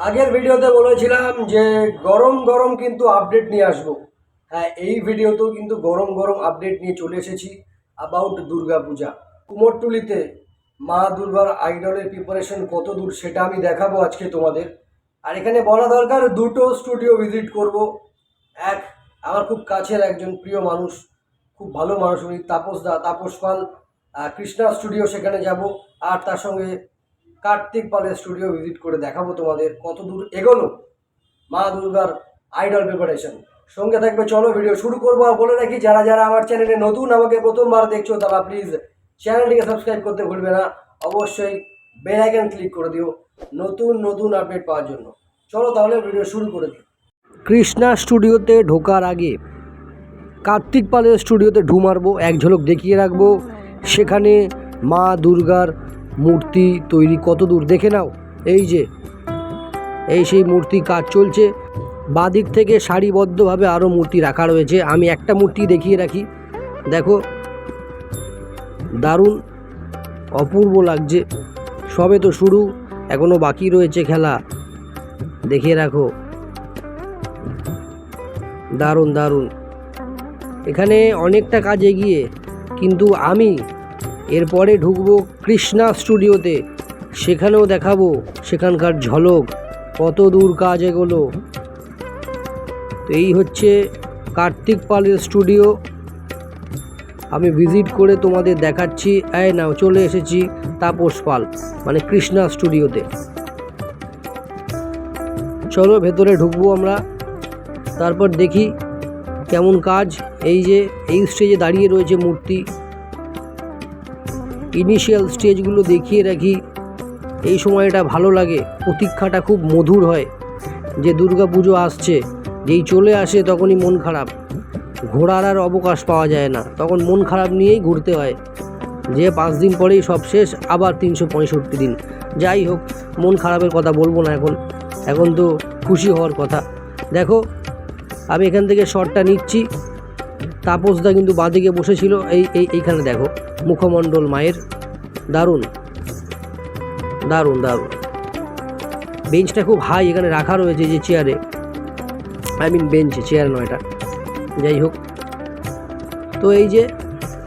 আগের ভিডিওতে বলেছিলাম যে গরম গরম কিন্তু আপডেট নিয়ে আসব। হ্যাঁ এই ভিডিওতেও কিন্তু গরম গরম আপডেট নিয়ে চলে এসেছি অ্যাবাউট দুর্গা পূজা কুমোরটুলিতে মা দুর্গার আইডলের প্রিপারেশন কত দূর সেটা আমি দেখাবো আজকে তোমাদের। আর এখানে বলা দরকার, দুটো স্টুডিও ভিজিট করব। এক, আমার খুব কাছের একজন প্রিয় মানুষ, খুব ভালো মানুষ, উনি তাপস দা, তাপস পাল কৃষ্ণা স্টুডিও সেখানে যাব। আর তার সঙ্গে কার্তিক পালের স্টুডিও ভিজিট করে দেখাবো তোমাদের কত দূর এগোলো মা দুর্গার আইডল প্রিপারেশন সঙ্গে থাকবে, চলো ভিডিও শুরু করব। আর বলে রাখি, যারা যারা আমার চ্যানেলে নতুন, আমাকে প্রথমবার দেখছ, তারা প্লিজ চ্যানেলটিকে সাবস্ক্রাইব করতে ভুলবে না। অবশ্যই বেল ক্লিক করে দিও, নতুন নতুন আপডেট পাওয়ার জন্য। চলো তাহলে ভিডিও শুরু করে দিই। কৃষ্ণা স্টুডিওতে ঢোকার আগে কার্তিক পালের স্টুডিওতে ঢু মারবো, এক ঝলক দেখিয়ে রাখব। সেখানে মা দুর্গার মূর্তি তৈরি কত দূর? দেখে নাও। এই যে, এই সেই মূর্তি কাজ চলছে। বাদিক থেকে সারিবদ্ধভাবে আরও মূর্তি রাখা রয়েছে। আমি একটা মূর্তি দেখিয়ে রাখি। দেখো, দারুণ, অপূর্ব লাগছে। সবে তো শুরু এখনও বাকি রয়েছে খেলা। দেখিয়ে রাখো। দারুণ দারুণ। এখানে অনেকটা কাজ এগিয়ে, কিন্তু আমি এরপরে ঢুকবো কৃষ্ণা স্টুডিওতে। সেখানেও দেখাবো সেখানকার ঝলক, কত দূর কাজ এগোলো। তো এই হচ্ছে কার্তিক পালের স্টুডিও। আমি ভিজিট করে তোমাদের দেখাচ্ছি। এই নাও, চলে এসেছি তাপস পাল মানে কৃষ্ণা স্টুডিওতে। চলো ভেতরে ঢুকবো আমরা। তারপর দেখি কেমন কাজ। এই যে, এই স্টেজে দাঁড়িয়ে রয়েছে মূর্তি। ইনিশিয়াল স্টেজগুলো দেখিয়ে রাখি। এই সময়টা ভালো লাগে, প্রতীক্ষাটা খুব মধুর হয়, যে দুর্গা পুজো আসছে, যেই চলে আসে তখনই মন খারাপ। ঘোরার আর অবকাশ পাওয়া যায় না, তখন মন খারাপ নিয়েই ঘুরতে হয়। যে পাঁচ দিন পরেই সব শেষ, আবার তিনশো পঁয়ষট্টি দিন। যাই হোক, মন খারাপের কথা বলব না এখন। এখন তো খুশি হওয়ার কথা। দেখো, আমি এখান থেকে শটটা নিচ্ছি। তাপসদা কিন্তু বাঁদিকে বসেছিল। এই এই, এইখানে দেখো, মুখমণ্ডল মায়ের। দারুণ। দারুণ দারুণ। বেঞ্চটা খুব হাই এখানে রাখা রয়েছে যে চেয়ারে আই মিন বেঞ্চে চেয়ার নয় এটা। যাই হোক। তো এই যে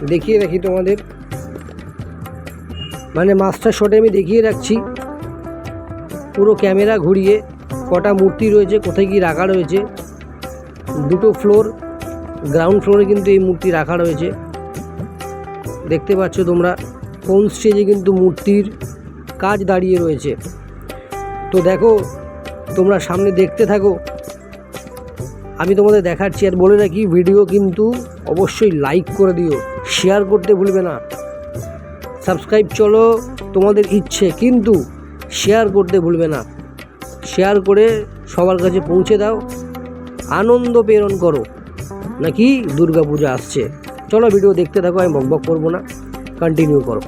দেখিয়ে রাখি তোমাদের। মানে মাস্টার শটে আমি দেখিয়ে রাখছি। পুরো ক্যামেরা ঘুরিয়ে কটা মূর্তি রয়েছে, কোথায় কি রাখা রয়েছে। দুটো ফ্লোর গ্রাউন্ড ফ্লোরে কিন্তু এই মূর্তি রাখা রয়েছে। দেখতে পাচ্ছ তোমরা কোন স্টেজে কিন্তু মূর্তির কাজ দাঁড়িয়ে রয়েছে। তো দেখো, তোমরা সামনে দেখতে থাকো। আমি তোমাদের দেখাচ্ছি আর বলে রাখি ভিডিও কিন্তু অবশ্যই লাইক করে দিও শেয়ার করতে ভুলবে না। সাবস্ক্রাইব চলো তোমাদের ইচ্ছে, কিন্তু শেয়ার করতে ভুলবে না। শেয়ার করে সবার কাছে পৌঁছে দাও। আনন্দ প্রেরণ করো। নাকি দুর্গা পূজা আসছে? চলো ভিডিও দেখতে থাকো আমি বকবক করব না। কন্টিনিউ করো।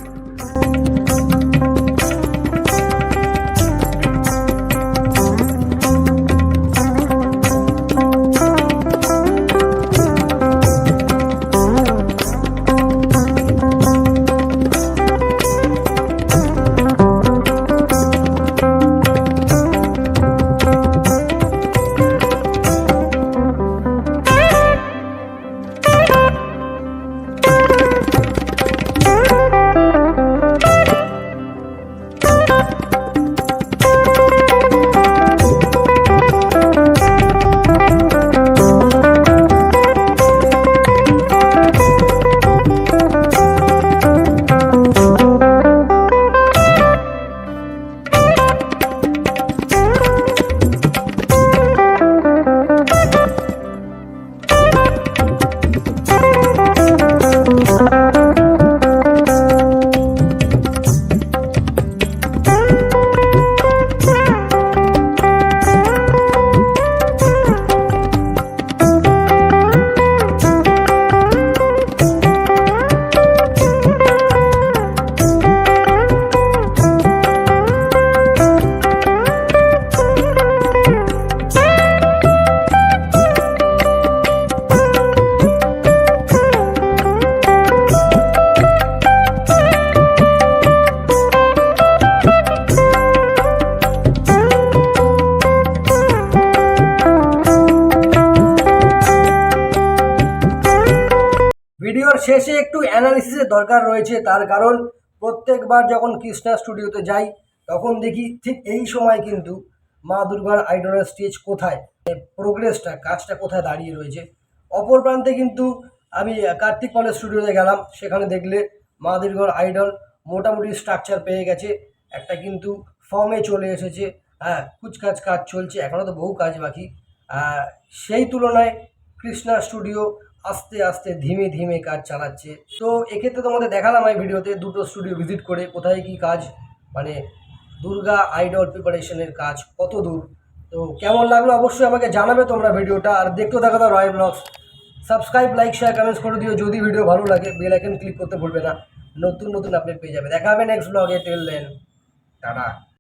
শেষে একটু অ্যানালিসিসের দরকার রয়েছে, তার কারণ প্রত্যেকবার যখন কৃষ্ণা স্টুডিওতে যাই, তখন দেখি ঠিক এই সময় কিন্তু মা দুর্গার আইডলের স্টেজ কোথায়? প্রোগ্রেসটা কাজটা কোথায় দাঁড়িয়ে রয়েছে? অপর প্রান্তে কিন্তু আমি কার্তিক পলের স্টুডিওতে গেলাম, সেখানে দেখলে মা দুর্গার আইডল মোটামুটি স্ট্রাকচার পেয়ে গেছে। একটা কিন্তু ফর্মে চলে এসেছে। হ্যাঁ কুচকাচ কাজ চলছে এখনও তো বহু কাজ বাকি। সেই তুলনায় কৃষ্ণা স্টুডিও আস্তে আস্তে ধীমে ধীমে কাজ চালাচ্ছে। তো এক্ষেত্রে তোমাদের দেখালাম এই ভিডিওতে দুটো স্টুডিও ভিজিট করে কোথায় কি কাজ মানে দুর্গা আইডল প্রিপারেশনের কাজ কত দূর। তো কেমন লাগল অবশ্যই আমাকে জানাবে তোমরা ভিডিওটা। আর দেখতে থাকো তো Roy blogs subscribe like share comments করে দিও। যদি ভিডিও ভালো লাগে বেল আইকন ক্লিক করতে ভুলবে না। নতুন নতুন আপডেট পেয়ে যাবে। দেখা হবে নেক্সট ব্লগে টেল দেন টাটা